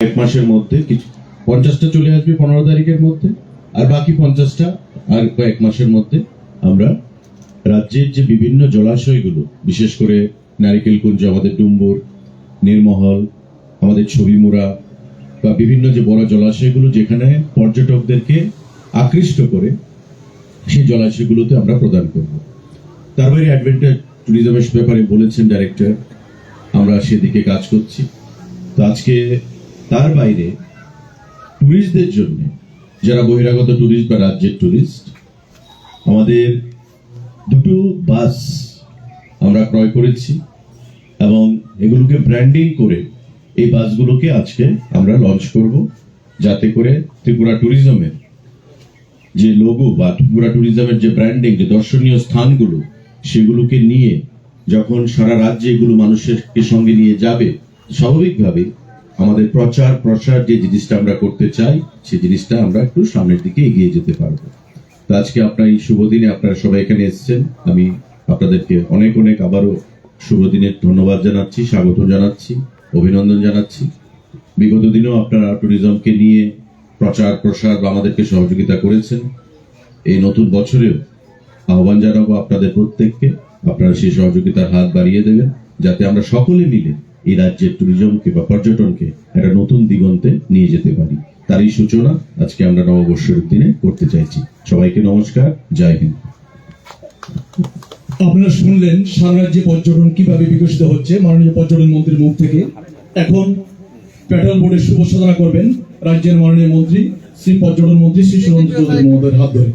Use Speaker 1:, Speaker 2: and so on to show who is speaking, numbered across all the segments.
Speaker 1: এক মাসের মধ্যে কিছু পঞ্চাশটা চলে আসবে পনেরো তারিখের মধ্যে, আর বাকি পঞ্চাশটা আর কয়েক মাসের মধ্যে আমরা রাজ্যের যে বিভিন্ন জলাশয়গুলো, বিশেষ করে নারিকেলকুঞ্জ আমাদের ডুম্বুর, নির্মহল, আমাদের ছবিমুড়া বা বিভিন্ন যে বড় জলাশয়গুলো যেখানে পর্যটকদেরকে আকৃষ্ট করে, সেই জলাশয়গুলোতে আমরা প্রদান করব। তার বাইরে অ্যাডভেঞ্চার ট্যুরিজমের ব্যাপারে বলেছেন ডাইরেক্টর আমরা সেদিকে কাজ করছি। তো আজকে তার বাইরে ট্যুরিস্টদের জন্য, যারা বহিরাগত ট্যুরিস্ট বা রাজ্যের ট্যুরিস্ট আমাদের দুটো বাস আমরা ক্রয় করেছি এবং এগুলোকে ব্র্যান্ডিং করে এই বাসগুলোকে আজকে আমরা লঞ্চ করব, যাতে করে ত্রিপুরা ট্যুরিজমের যে লোগো বা ত্রিপুরা ট্যুরিজমের যে ব্র্যান্ডিং যে দর্শনীয় স্থানগুলো, সেগুলোকে নিয়ে যখন সারা রাজ্যে এগুলো মানুষের সঙ্গে নিয়ে যাবে স্বাভাবিকভাবে আমাদের প্রচার, প্রসার যে জিনিসটা আমরা করতে চাই সেই জিনিসটা আমরা একটু সামনের দিকে এগিয়ে যেতে পারব। তো আজকে আপনার এই শুভ দিনে আপনারা সবাই এখানে এসেছেন। আমি আপনাদেরকে অনেক অনেক আবারও শুভ দিনের ধন্যবাদ জানাচ্ছি, স্বাগত জানাচ্ছি, অভিনন্দন জানাচ্ছি। বিগত দিনেও আপনারা ট্যুরিজমকে নিয়ে প্রচার, প্রসার বা আমাদেরকে সহযোগিতা করেছেন। এই নতুন বছরেও আহ্বান জানাব আপনাদের প্রত্যেককে। আপনারা সেই সহযোগিতার হাত বাড়িয়ে দেবেন, যাতে আমরা সকলে মিলে এই রাজ্যের ট্যুরিজমকে বা পর্যটনকে একটা নতুন দিগন্তে নিয়ে যেতে পারি। তারই সূচনা আজকে আমরা নববর্ষের দিনে করতে চাইছি। সবাইকে নমস্কার জয় হিন্দ।
Speaker 2: আপনারা শুনলেন সারা রাজ্যে পর্যটন কীভাবে বিকশিত হচ্ছে মাননীয় পর্যটন মন্ত্রীর মুখ থেকে। এখন প্যাটেল বোর্ডের শুভ সাধনা করবেন রাজ্যের মাননীয় মন্ত্রী শ্রী পর্যটন মন্ত্রী শ্রী সুরেন্দ্র চৌধুরী মহোদয়ের হাত ধরে।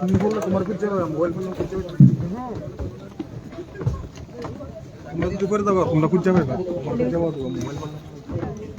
Speaker 3: তুমি বললে তোমার খুঁজতে মোবাইল ফোন হবে, তোমরা যদি করে দেবো তোমরা খুঁজতে হবে। মোবাইল ফোন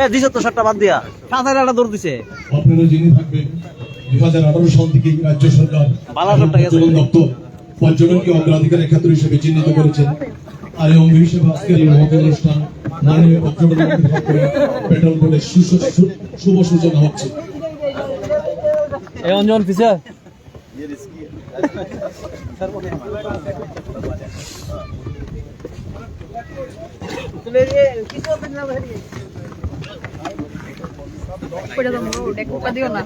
Speaker 4: এ দিছ তো সাতটা বাদ দিয়া। সাঁতারে একটা দৌড় দিছে।
Speaker 2: আপনারা জেনে থাকবেন দুই হাজার আঠারো সাল থেকে রাজ্য সরকার
Speaker 4: বালাঘাটটা গেছে।
Speaker 2: দপ্তর পর্যটনকে অগ্রাধিকারের ক্ষেত্র হিসেবে চিহ্নিত করেছেন। আর এই অঙ্গ হিসেবে আজকের এই মহৎ অনুষ্ঠান মাননীয় পর্যটন মন্ত্রীর হাত ধরে পেট্রোল বোর্ডের সুস- সু- শুভ সূচনা হচ্ছে।
Speaker 4: এই অঞ্জন পিছে।
Speaker 5: পড়ে যাব ওটা কোপা দিও না।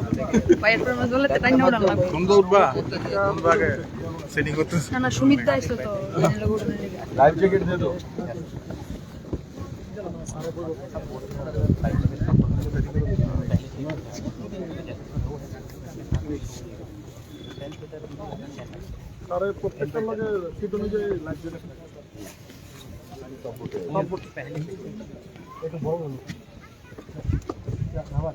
Speaker 5: পায়ের পর মাছ ধরলে টাইম না লাগবে
Speaker 3: তোমরা উঠবা? তোমরা আগে সেটিং করতেছি?
Speaker 5: না না সুমিত দা এসো তো লোক উড়ানোর লিগে।
Speaker 3: লাইভ জ্যাকেট দিয়ে দাও। তারে প্রত্যেকটা লগে সিট অনুযায়ী লাইভ জ্যাকেট। একটু বড় বড় খাবার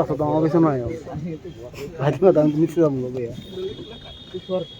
Speaker 6: আছে তো আমার পিছনে নাই ভাই তোমার দাম নিচে দাম লোক
Speaker 3: এটা কাইতে গেছে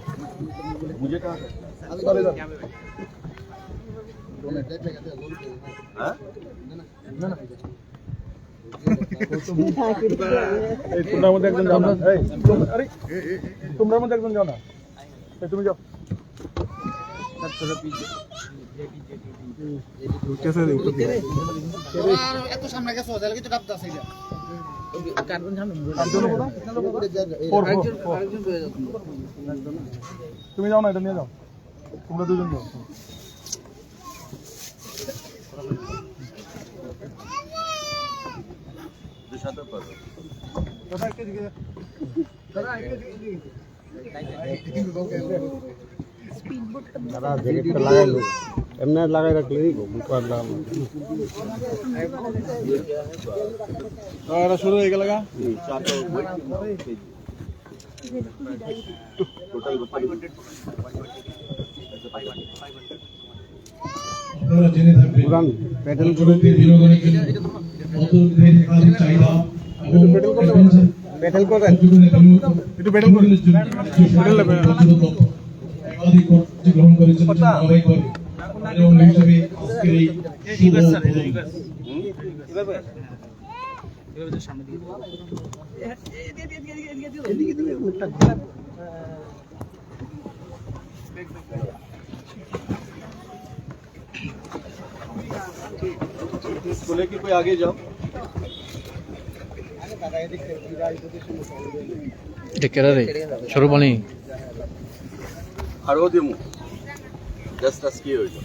Speaker 5: দাদা
Speaker 3: এই তোমরার মধ্যে একজন যাও না এই তোম- আরে তোমরার মধ্যে একজন যাও না এই তুমি যাও কেসে দিও ফোর, ফোর, তুমি যাও না এটা নিয়ে যাও। তোমরা দুজন যাও।
Speaker 6: দাদা লাগাইলো। এমনি লাগাই রাখলেই পারলাম
Speaker 3: এটা শুরু হয়ে গেল
Speaker 6: প্যাডেল করেন
Speaker 3: একটু পেডেল করে
Speaker 2: জন্য রাজ্য সরকার
Speaker 3: পেডেল লাগবে।
Speaker 2: পর্যটন দপ্তর একাধিক কর্মসূচি গ্রহণ করেছেন অঙ্গ হিসেবে আজকের এই শুভ উদ্বোধন।
Speaker 3: স্কুলে কি कोई आगे जाओ আরো দিমু জাস্ট আজকে হইল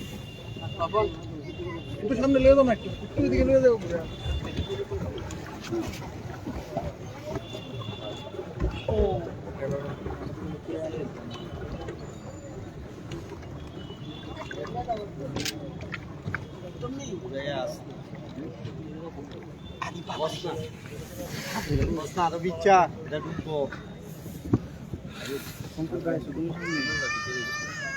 Speaker 3: একটু সামনে লিয়ে দাও না একটু একটু এদিকে লিয়ে দাও
Speaker 5: আরও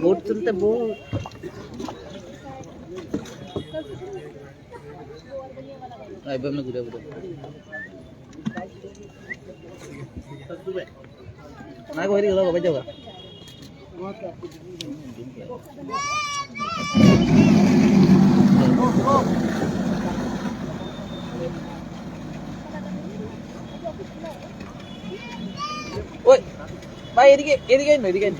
Speaker 4: বোট তুলতে বোট আইবাম না ঘুরে ঘুরে না কইরি গেল বাবা যাবা ওই ভাই এদিকে এদিকে আইন এদিকে আইন।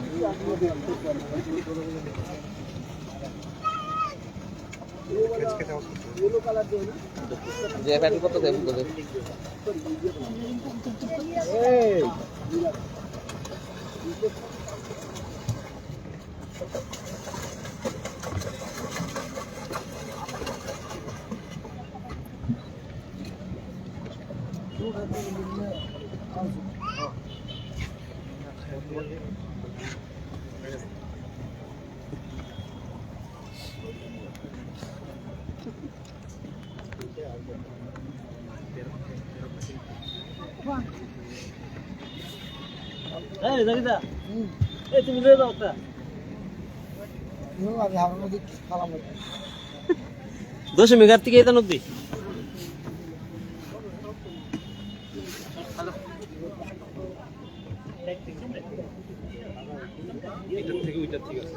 Speaker 4: যে করতে দেব এই জানিদা এই। তুমি দাও দশমী ঘাট থেকে এটা নদী
Speaker 5: এটার থেকে ওইটার ঠিক
Speaker 4: আছে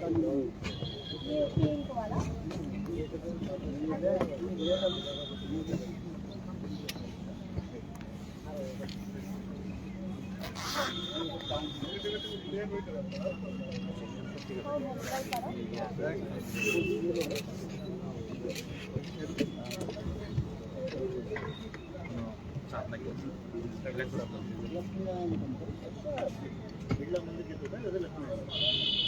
Speaker 4: Thank you.
Speaker 5: ಲಕ್ಷ್ಮಣ ಬಿಡ್ಲ ಮುಂದಕ್ಕೆ ಇರ್ತದೆ ಅದು ಲಕ್ಷ್ಮಣ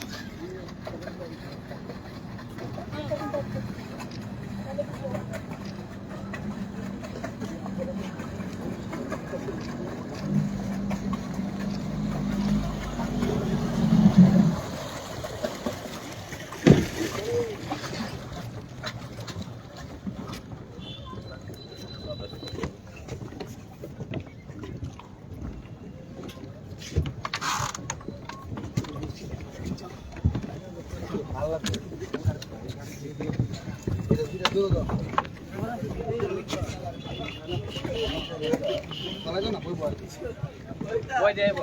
Speaker 5: ওই দেব